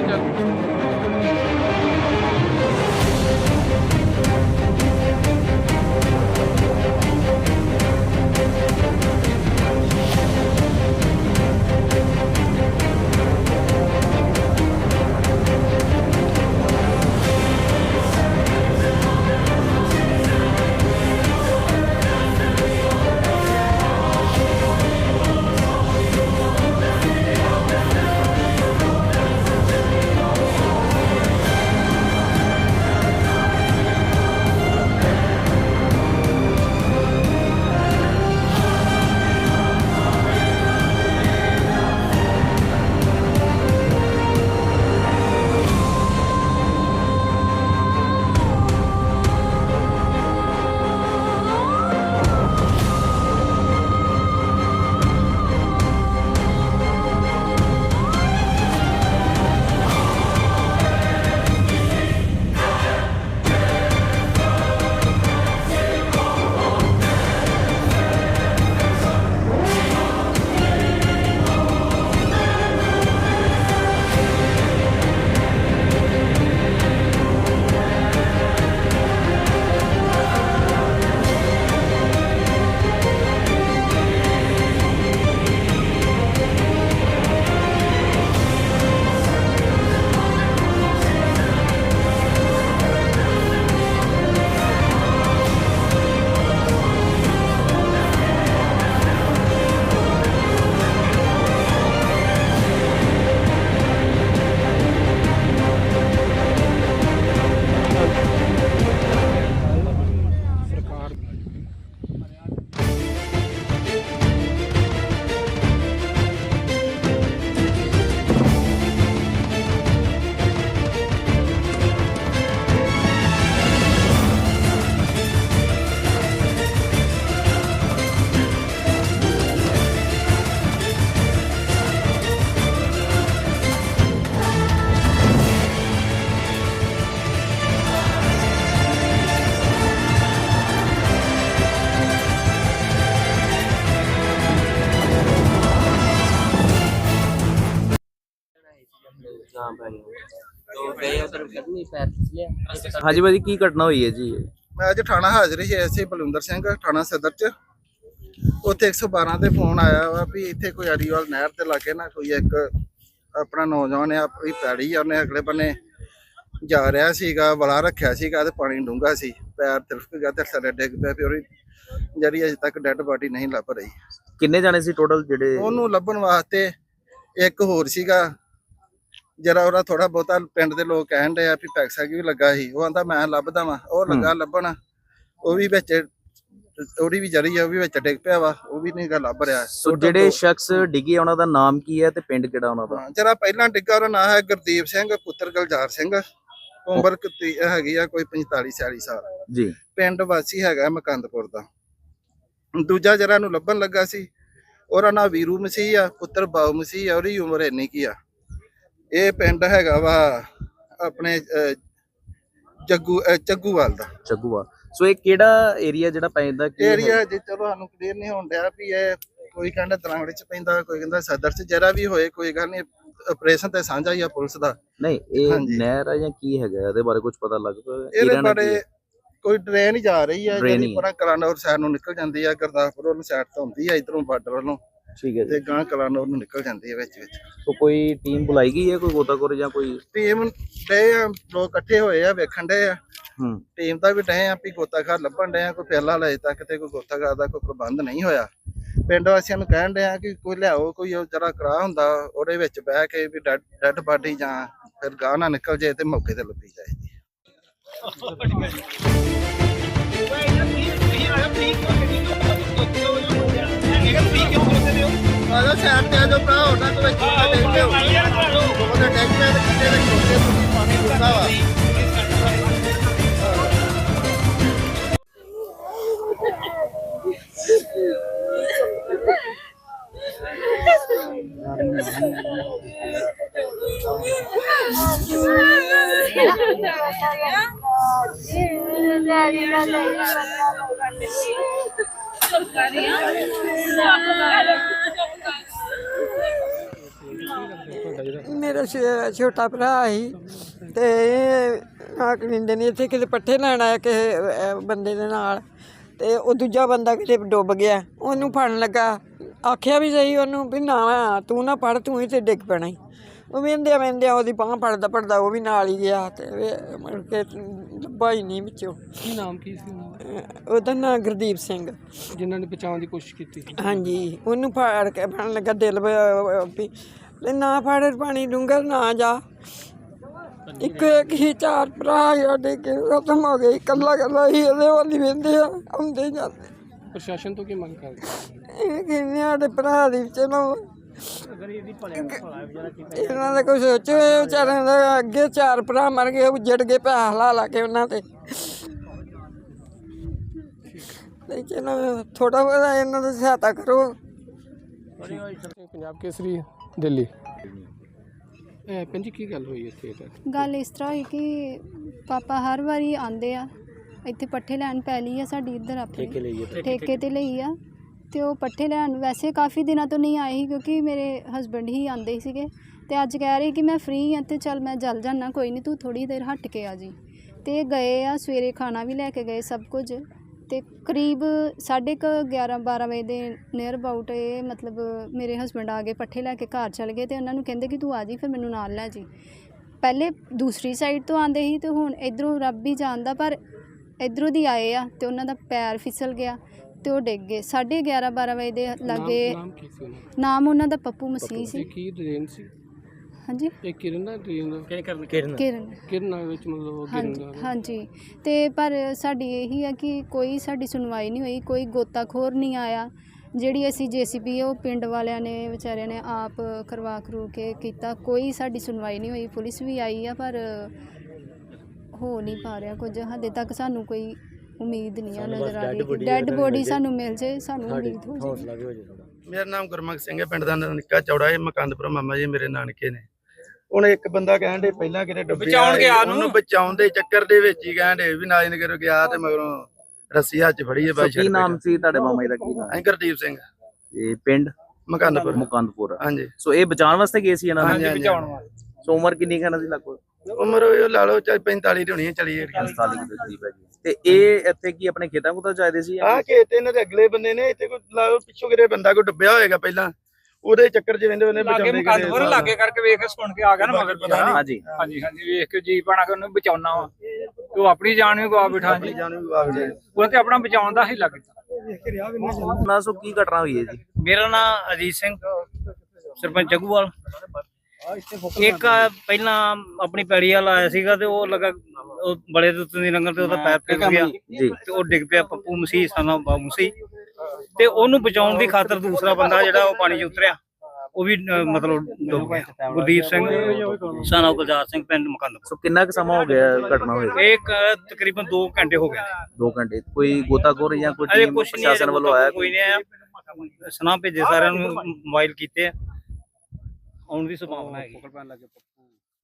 ਗਿਆ ਹਾਂ ਭਾਈ तो गए उधर गर्मी पैर फिसले ਹਾਂਜੀ ਭਾਜੀ ਕੀ ਘਟਨਾ ਹੋਈ ਹੈ ਜੀ ਮੈਂ ਅੱਜ ਥਾਣਾ ਹਾਜ਼ਰ ਸੀ ਐਸਏ ਬਲਵਿੰਦਰ ਸਿੰਘ ਥਾਣਾ ਸਦਰ ਚ ਉੱਥੇ 112 ਤੇ ਫੋਨ ਆਇਆ ਵਾ ਵੀ ਇੱਥੇ ਕੋਈ ਅਰੀਵਾਲ ਨਹਿਰ ਤੇ ਲਾਗੇ ਨਾ ਕੋਈ ਇੱਕ ਆਪਣਾ ਨੌਜਵਾਨ ਆ ਆਪਣੀ ਪੈੜੀ ਆ ਉਹਨੇ ਅਗਲੇ ਬੰਨੇ ਜਾ ਰਿਹਾ ਸੀਗਾ ਬਲਾ ਰੱਖਿਆ ਸੀਗਾ ਤੇ ਪਾਣੀ ਡੂੰਘਾ ਸੀ ਪੈਰ ਤਿਲਕ ਗਿਆ ਤੇ ਥੱਲੇ ਡਿੱਗ ਪਿਆ ਫਿਰ ਉਹਦੀ ਜਿਹੜੀ ਅਜੇ ਤੱਕ ਡੈੱਡ ਬਾਡੀ ਨਹੀਂ ਲੱਭ ਰਹੀ ਕਿੰਨੇ ਜਾਣੇ ਸੀ ਟੋਟਲ ਜਿਹੜੇ ਉਹਨੂੰ ਲੱਭਣ ਵਾਸਤੇ ਇੱਕ ਹੋਰ ਸੀਗਾ ਜਰਾ ਉਹਦਾ ਥੋੜਾ ਬਹੁਤਾ ਪਿੰਡ ਦੇ ਲੋਕ ਕਹਿਣ ਡਏ ਆ ਵੀ ਪੈਕਸਾ ਵੀ ਲੱਗਾ ਸੀ। ਉਹ ਆਂਦਾ ਮੈਂ ਲੱਭਦਾ ਵਾਂ। ਉਹ ਲੱਗਾ ਲੱਭਣ। ਉਹ ਵੀ ਵਿੱਚ ਉਹਦੀ ਵੀ ਜਰੀ ਆ ਉਹ ਵੀ ਵਿੱਚ ਡਿੱਗ ਪਿਆ ਵਾ। ਉਹ ਵੀ ਨਹੀਂ ਗਾ ਲੱਭ ਰਿਹਾ। ਸੋ ਜਿਹੜੇ ਸ਼ਖਸ ਡਿੱਗੇ ਉਹਨਾਂ ਦਾ ਨਾਮ ਕੀ ਹੈ ਤੇ ਪਿੰਡ ਕਿਹੜਾ ਉਹਨਾਂ ਦਾ? ਜਰਾ ਪਹਿਲਾਂ ਡਿੱਗਾ ਉਹਦਾ ਨਾਂ ਹੈ ਗੁਰਦੀਪ ਸਿੰਘ ਪੁੱਤਰ ਗਲਜਾਰ ਸਿੰਘ। ਉਮਰ ਕਿਤੀ ਹੈਗੀ ਆ ਕੋਈ 45 46 ਸਾਲ। ਜੀ। ਪਿੰਡ ਵਾਸੀ ਹੈਗਾ ਮਕੰਦਪੁਰ ਦਾ। ਦੂਜਾ ਜਰਾ ਨੂੰ ਲੱਭਣ ਲੱਗਾ ਸੀ। ਉਹਦਾ ਨਾਂ ਵੀਰੂ ਮਸੀਹ ਆ ਪੁੱਤਰ ਬਾਉ ਮਸੀਹ ਆ ਉਹਦੀ ਉਮਰ ਇੰਨੀ ਕੀ ਆ। ਇਹ ਪਿੰਡ ਹੈਗਾ ਵਾ ਆਪਣੇ ਜੱਗੂ ਚੱਗੂਵਾਲ ਦਾ। ਚੱਗੂਆ ਸੋ ਇਹ ਕਿਹੜਾ ਏਰੀਆ ਜਿਹੜਾ ਪੈਂਦਾ ਕੀ ਏਰੀਆ ਜੇ ਚਲੋ ਸਾਨੂੰ ਕਲੀਅਰ ਨਹੀਂ ਹੋਣ ਡਿਆ ਵੀ ਇਹ ਕੋਈ ਕਹਿੰਦਾ ਤਰਾਂਗੜੇ ਚ ਪੈਂਦਾ ਕੋਈ ਕਹਿੰਦਾ ਸਦਰ ਚ ਜਰਾ ਵੀ ਹੋਏ ਕੋਈ ਗੱਲ ਨਹੀਂ ਆਪਰੇਸ਼ਨ ਤੇ ਸਾਂਝਾ ਹੀ ਆ ਪੁਲਿਸ ਦਾ। ਨਹੀਂ ਇਹ। ਨਹਿਰ ਹੈ ਜਾਂ ਕੀ ਹੈਗਾ? ਇਹਦੇ ਬਾਰੇ ਕੁਝ ਪਤਾ ਲੱਗ ਪਿਆ ਇਹਦੇ ਬਾਰੇ ਹੈ? ਕੋਈ ਟ੍ਰੇਨ ਹੀ ਜਾ ਰਹੀ ਆ Train ਜਿਹੜੀ ਹੀ। ਪਰਾਂ ਕਲਾਨੌਰ ਸਾਈਡ ਨੂੰ ਨਿਕਲ ਜਾਂਦੀ ਆ ਗੁਰਦਾਸਪੁਰ ਵੱਲੋਂ ਸਾਈਡ ਤੋਂ ਹੁੰਦੀ ਆ ਇਧਰੋਂ ਬਾਰਡਰ ਵੱਲੋਂ। ਠੀਕ ਹੈ ਜੀ ਤੇ ਗਾਂ ਕਲਾਨੌਰ ਨੂੰ ਨਿਕਲ ਜਾਂਦੀ ਆ ਵਿੱਚ ਵਿੱਚ ਸੋ ਕੋਈ ਟੀਮ ਬੁਲਾਈ ਗਈ ਹੈ ਕੋਈ ਗੋਤਾਖੋਰ ਜਾਂ ਕੋਈ ਟੀਮ ਆ ਲੋਕ ਇਕੱਠੇ ਹੋਏ ਆ ਵੇਖਣ ਡੇ ਆ ਹੂੰ ਟੀਮ ਦਾ ਵੀ ਡੇ ਆ ਵੀ ਗੋਤਾਖਾਰ ਲੱਭਣ ਡੇ ਆ ਕੋਈ ਫਿਲਹਾਲ ਅਜੇ ਤੱਕ ਤੇ ਕੋਈ ਗੋਤਾਖਾਰ ਦਾ ਕੋਈ ਪ੍ਰਬੰਧ ਨਹੀਂ ਹੋਇਆ ਪਿੰਡ ਵਾਸੀਆਂ ਨੂੰ ਕਹਿਣ ਡੇ ਆ ਕਿ ਕੋਈ ਲਿਆਓ ਕੋਈ ਉਹ ਜਰਾ ਕਰਾ ਹੁੰਦਾ ਉਹਦੇ ਵਿੱਚ ਬਹਿ ਕੇ ਵੀ ਡੈਡ ਬਾਡੀ ਜਾਂ ਫਿਰ ਗਾਂ ਨਾ ਨਿਕਲ ਜੇ ਤੇ ਮੌਕੇ ਤੇ ਲੱਭੀ ਜਾਏ ਜੀ ਆਜੋ ਸਾਈਡ ਤੇ ਆਜੋ ਭਰਾ ਉਹਨਾਂ ਕੋਲ ਚੁੱਕਾ ਦੇ ਦਿਓ ਉਹਦੇ ਟੈਂਕ ਤੇ ਕਿਤੇ ਦੇ ਛੋਟੇ ਤੁਸੀਂ ਪਾਣੀ ਡੁੱਲਦਾ ਵਾ ਮੇਰੇ ਮੇਰਾ ਛ- ਛੋਟਾ ਭਰਾ ਸੀ ਤੇ ਇਹ ਆ ਕਲਿੰਦੇ ਨੇ ਇੱਥੇ ਕਿਤੇ ਪੱਠੇ ਲੈਣ ਆਇਆ ਕਿਸੇ ਅਹ, ਬੰਦੇ ਦੇ ਨਾਲ ਤੇ ਉਹ ਦੂਜਾ ਬੰਦਾ ਕਿਤੇ ਡੁੱਬ ਗਿਆ। ਉਹਨੂੰ ਫੜਨ ਲੱਗਾ। ਆਖਿਆ ਵੀ ਸਹੀ ਉਹਨੂੰ ਵੀ ਨਾ ਤੂੰ ਨਾ ਪੜ ਤੂੰ ਹੀ ਤੇ ਡਿੱਗ ਪੈਣਾ ਈ। ਉਹ ਵੇਂਦਿਆ ਵੇਂਦਿਆ ਉਹਦੀ ਬਾਂਹ ਫੜਦਾ ਫੜਦਾ ਉਹ ਵੀ ਨਾਲ ਹੀ ਗਿਆ ਤੇ ਵੇ- ਮੁੜ ਕੇ ਲੱਭਾ ਹੀ ਨਹੀਂ ਵਿੱਚੋਂ। ਕੀ ਨਾਮ ਕੀ ਸੀ ਉਹਨਾਂ ਦਾ? ਅਹ, ਉਹਦਾ ਨਾਂ ਗੁਰਦੀਪ ਸਿੰਘ। ਜਿਨ੍ਹਾਂ ਨੇ ਬਚਾਉਣ ਦੀ ਕੋਸ਼ਿਸ਼ ਕੀਤੀ ਹਾਂਜੀ। ਉਹਨੂੰ ਫੜ ਕੇ ਫੜਨ ਲੱਗਾ ਦਿਲ ਵ- ਵੀ ਤੇ ਨਾ ਫੜ ਪਾਣੀ ਡੂੰਘਾ ਨਾ ਜਾ। ਇੱਕ ਇੱਕ ਹੀ ਚਾਰ ਭਰਾ ਸਾਡੇ ਕੇ ਖਤਮ ਹੋ ਗਏ ਇਕੱਲਾ ਇਕੱਲਾ ਹੀ ਇਹਦੇ ਵੱਲ ਵੇਂਦੇ ਆ ਆਉਂਦੇ ਜਾਂਦੇ। ਪ੍ਰਸ਼ਾਸਨ ਤੋਂ ਕੀ ਮੰਗ ਕਰਦੇ ਇਹ ਕਹਿੰਦੇ ਸਾਡੇ ਭਰਾ ਦੀ ਚਲੋ ਇਹਨਾਂ ਦਾ ਕੁਝ ਸੋਚੋ ਇਹ ਵਿਚਾਰਿਆਂ ਦਾ ਅੱਗੇ ਚਾਰ ਭਰਾ ਮਰ ਗਏ ਉੱਜੜ ਗਏ ਪੈਸਾ ਲਾ ਲਾ ਕੇ ਉਹਨਾਂ ਤੇ। ਚਲੋ ਥੋੜਾ ਬਹੁਤਾ ਇਹਨਾਂ ਦੀ ਸਹਾਇਤਾ ਕਰੋ। ਪੰਜਾਬ ਕੇਸਰੀ ਦਿੱਲੀ। ਇਹ ਪੰਜੀ ਕੀ ਗੱਲ ਹੋਈ ਇੱਥੇ? ਤੁਹਾਡੀ? ਗੱਲ ਇਸ ਤਰ੍ਹਾਂ ਹੋਈ ਕਿ ਪਾਪਾ ਹਰ ਵਾਰੀ ਆਂਦੇ ਆ। ਇੱਥੇ ਪੱਠੇ ਲੈਣ ਪੈ ਲਈ ਆ ਸਾਡੀ ਇੱਧਰ ਆਪਣੀ। ਠੇਕੇ ਤੇ ਲਈ ਆ। ਤੇ ਉਹ ਪੱਠੇ ਲੈਣ ਵੈਸੇ ਕਾਫੀ ਦਿਨਾਂ ਤੋਂ ਨਹੀਂ ਆਏ ਸੀ ਕਿਉਂਕਿ ਮੇਰੇ ਹਸਬੰਡ ਹੀ ਆਂਦੇ ਸੀਗੇ। ਤੇ ਅੱਜ ਕਹਿ ਰਹੇ ਕਿ ਮੈਂ ਫ੍ਰੀ ਆ ਤੇ ਚੱਲ ਮੈਂ ਜਲ ਜਾਣਾ ਕੋਈ ਨਹੀਂ ਤੂੰ ਥੋੜੀ ਦੇਰ ਹਟ ਕੇ ਆ ਜੀ। ਤੇ ਗਏ ਆ ਸਵੇਰੇ ਖਾਣਾ ਵੀ ਲੈ ਕੇ ਗਏ ਸਭ ਕੁਝ। ਤੇ ਕਰੀਬ 11:30 12 ਵਜੇ ਦੇ ਨੀਅਰ ਅਬਾਊਟ ਇਹ ਮਤਲਬ ਮੇਰੇ ਹਸਬੰਡ ਆ ਗਏ ਪੱਠੇ ਲੈ ਕੇ ਘਰ ਚਲ ਗਏ ਤੇ ਉਹਨਾਂ ਨੂੰ ਕਹਿੰਦੇ ਕਿ ਤੂੰ ਆ ਜੀ ਫਿਰ ਮੈਨੂੰ ਨਾਲ ਲੈ ਜੀ ਪਹਿਲੇ ਦੂਸਰੀ ਸਾਈਡ ਤੋਂ ਆਂਦੇ ਸੀ ਤੇ ਹੁਣ ਇਧਰੋਂ ਰੱਬ ਹੀ ਜਾਣਦਾ ਪਰ ਇਧਰੋਂ ਦੀ ਆਏ ਆ ਤੇ ਉਹਨਾਂ ਦਾ ਪੈਰ ਫਿਸਲ ਗਿਆ ਤੇ ਉਹ ਡਿੱਗ ਗਏ। 11:30 12 ਵਜੇ ਦੇ ਲਾਗੇ ਨਾਮ ਕੀ ਉਹਨਾਂ ਦਾ? ਪੱਪੂ ਮਸੀਹ ਸੀ। ਕੀ ਸੀ? ਹਾਂਜੀ? ਇਹ ਕਿਰਨ ਦਾ ਟ੍ਰੇਨ ਦਾ? ਕਿਰਨ। ਕਿਰਨ। ਵਿੱਚ ਮਤਲਬ ਉਹ ਕਿਰਨ ਹਾਂਜੀ ਦਾ। ਹਾਂਜੀ। ਤੇ ਪਰ ਸਾਡੀ ਇਹੀ ਆ ਕਿ ਕੋਈ ਸਾਡੀ ਸੁਣਵਾਈ ਨਹੀਂ ਹੋਈ ਕੋਈ ਗੋਤਾਖੋਰ ਨਹੀਂ ਆਇਆ। ਜਿਹੜੀ ਅਸੀਂ ਜੀਸੀਬੀ ਉਹ ਪਿੰਡ ਵਾਲਿਆਂ ਨੇ ਵਿਚਾਰਿਆਂ ਨੇ ਆਪ ਕਰਵਾ ਕਰੂ ਕੇ ਕੀਤਾ। ਕੋਈ ਸਾਡੀ ਸੁਣਵਾਈ ਨਹੀਂ ਹੋਈ। ਪੁਲਿਸ ਵੀ ਆਈ ਆ ਪਰ ਹੋ ਨਹੀਂ ਪਾ ਰਿਹਾ ਕੁਝ। ਹਜੇ ਤੱਕ ਸਾਨੂੰ ਕੋਈ ਉਮੀਦ ਨਹੀਂ ਆ ਨਜ਼ਰ ਆ ਰਹੀ। ਡੈੱਡ ਬੋਡੀ ਸਾਨੂੰ ਮਿਲ ਜੇ ਸਾਨੂੰ ਉਮੀਦ ਹੋ ਜੇ। ਮੇਰਾ ਨਾਮ ਗੁਰਮਖ ਸਿੰਘ ਹੈ ਪਿੰਡ ਦਾ ਨਿੱਕਾ ਚੌੜਾ ਹੈ ਮਕੰਦਪੁਰ ਮਾਮਾ ਜੀ ਮੇਰੇ ਨਾਨਕੇ ਨੇ। ਹੁਣ ਇੱਕ ਬੰਦਾ ਕਹਿਣ ਦੇ ਪਹਿਲਾਂ ਕਿਤੇ ਡੁੱਬਿਆ ਬਚਾਉਣ ਗਿਆ ਉਹਨੂੰ ਬਚਾਉਣ ਦੇ ਚੱਕਰ ਦੇ ਵਿੱਚ ਹੀ ਕਹਿਣ ਦੇ ਵੀ ਨਾਜਨਗਰ ਗਿਆ ਤੇ ਮਗਰੋਂ ਰੱਸੀ ਹੱਥ 'ਚ ਫੜੀ ਹੈ ਬਾਈ ਕੀ ਨਾਮ ਸੀ ਤੁਹਾਡੇ ਮਾਮਾ ਜੀ ਦਾ ਕੀ ਨਾਮ? ਗੁਰਦੀਪ ਸਿੰਘ। ਇਹ ਪਿੰਡ? ਮਕੰਦਪੁਰ। ਮੁਕੰਦਪੁਰ। ਹਾਂਜੀ। ਸੋ ਇਹ ਬਚਾਉਣ ਵਾਸਤੇ ਗਏ ਸੀ ਇਹਨਾਂ ਹਾਂਜੀ ਨੇ ਹਾਂਜੀ ਸੋ ਉਮਰ ਕਿੰਨੀ ਕਹਿਣਾ ਸੀ ਲੱਗੋ? ਉਮਰ ਉਹ ਲਾ ਲਓ ਚਾਹੇ 45 ਦੀ ਹੋਣੀ ਹੈ ਚਲੀ ਗਈ 45 ਦੇ ਕਰੀਬ ਹੈ। ਜੀ ਤੇ ਇਹ ਇੱਥੇ ਕੀ ਆਪਣੇ ਖੇਤਾਂ ਕੋਲ ਚਾਹਦੇ ਸੀ ਜਾਂ ਆ ਕੇ ਤੇ ਇਹਨਾਂ ਦੇ ਅਗਲੇ ਬੰਦੇ ਨੇ ਇੱਥੇ ਕੋਈ ਲਾ ਲਓ ਪਿੱਛੋਂ ਕਿਤੇ ਬੰਦਾ ਕੋਈ ਡੁੱਬਿਆ ਹੋਏਗਾ ਪਹਿਲਾਂ। ਉਹਦੇ ਚੱਕਰ 'ਚ ਵੰਦੇ ਉਹਨੇ ਲਾਗੇ ਬਚਾਉਂਦੇ ਮੁਕੰਦਪੁਰ ਲਾਗੇ ਕਰਕੇ ਵੇਖ ਕੇ ਸੁਣ ਕੇ ਆ ਗਿਆ ਨਾ ਮਗਰ ਪਤਾ ਨਹੀਂ। ਹਾਂਜੀ ਹਾਂਜੀ ਹਾਂਜੀ ਵੇਖ ਕੇ ਜੀ ਬਣਾ ਕੇ ਉਹਨੂੰ ਬਚਾਉਣਾ ਵਾ। ਤੇ ਉਹ ਆਪਣੀ ਜਾਨ ਵੀ ਗਵਾ ਬਿਠਾ ਜੀ। ਜਾਨ ਵੀ ਵਾਗ ਜੇ। ਉਹ ਤੇ ਆਪਣਾ ਬਚਾਉਣ ਦਾ ਹੀ ਲੱਗ ਨਾ ਸੋ ਕੀ ਘਟਨਾ ਹੋਈ ਹੈ ਜੀ? ਮੇਰਾ ਨਾਮ ਅਜੀਤ ਸਿੰਘ ਸਰਪੰਚ ਜਗੂਵਾਲ। ਇੱਕ ਪਹਿਲਾਂ ਆਪਣੀ ਪੈੜੀ ਵਾਲਾ ਆਇਆ ਸੀਗਾ ਤੇ ਉਹ ਲਗਾ ਉਹ ਬੜੇ ਦੇ ਉੱਤੇ ਦੀ ਲੰਗਰ ਤੇ ਉਹਦਾ ਪੈਰ ਫਿਸ ਗਿਆ। ਜੀ ਤੇ ਉਹ ਡਿੱਗ ਪਿਆ ਪੱਪੂ ਮਸੀਹ ਸਾਨਾ ਬਾਬੂ ਮਸੀਹ। ਤੇ ਉਹਨੂੰ ਬਚਾਉਣ ਦੀ ਖਾਤਰ ਦੂਸਰਾ ਬੰਦਾ ਜਿਹੜਾ ਉਹ ਪਾਣੀ 'ਚ ਉਤਰਿਆ ਉਹ ਵੀ ਅਹ, ਮਤਲਬ ਡੁੱਬ ਗਿਆ। ਗੁਰਦੀਪ ਸਿੰਘ ਸਾਨਾ ਗੁਲਜ਼ਾਰ ਸਿੰਘ ਪਿੰਡ ਮਕੰਦਪੁਰ। ਸੋ ਕਿੰਨਾ ਕੁ ਸਮਾਂ ਹੋ ਗਿਆ ਘਟਨਾ ਹੋਈ? ਇਹ ਇੱਕ ਤਕਰੀਬਨ 2 ਘੰਟੇ ਹੋ ਗਏ। 2 ਘੰਟੇ। ਕੋਈ ਗੋਤਾਖੋਰ ਜਾਂ ਕੋਈ ਅਜੇ ਟੀਮ ਕੁਛ ਨਹੀਂ ਪ੍ਰਸ਼ਾਸਨ ਵੱਲੋਂ ਆਇਆ ਕੋਈ ਨਹੀਂ ਆਇਆ। ਸੁਨਾ ਭੇਜੇ ਸਾਰਿਆਂ ਨੂੰ ਮੋਬਾਈਲ ਕੀਤੇ ਆ। ਆਉਣ ਦੀ ਸੰਭਾਵਨਾ ਹੈਗੀ।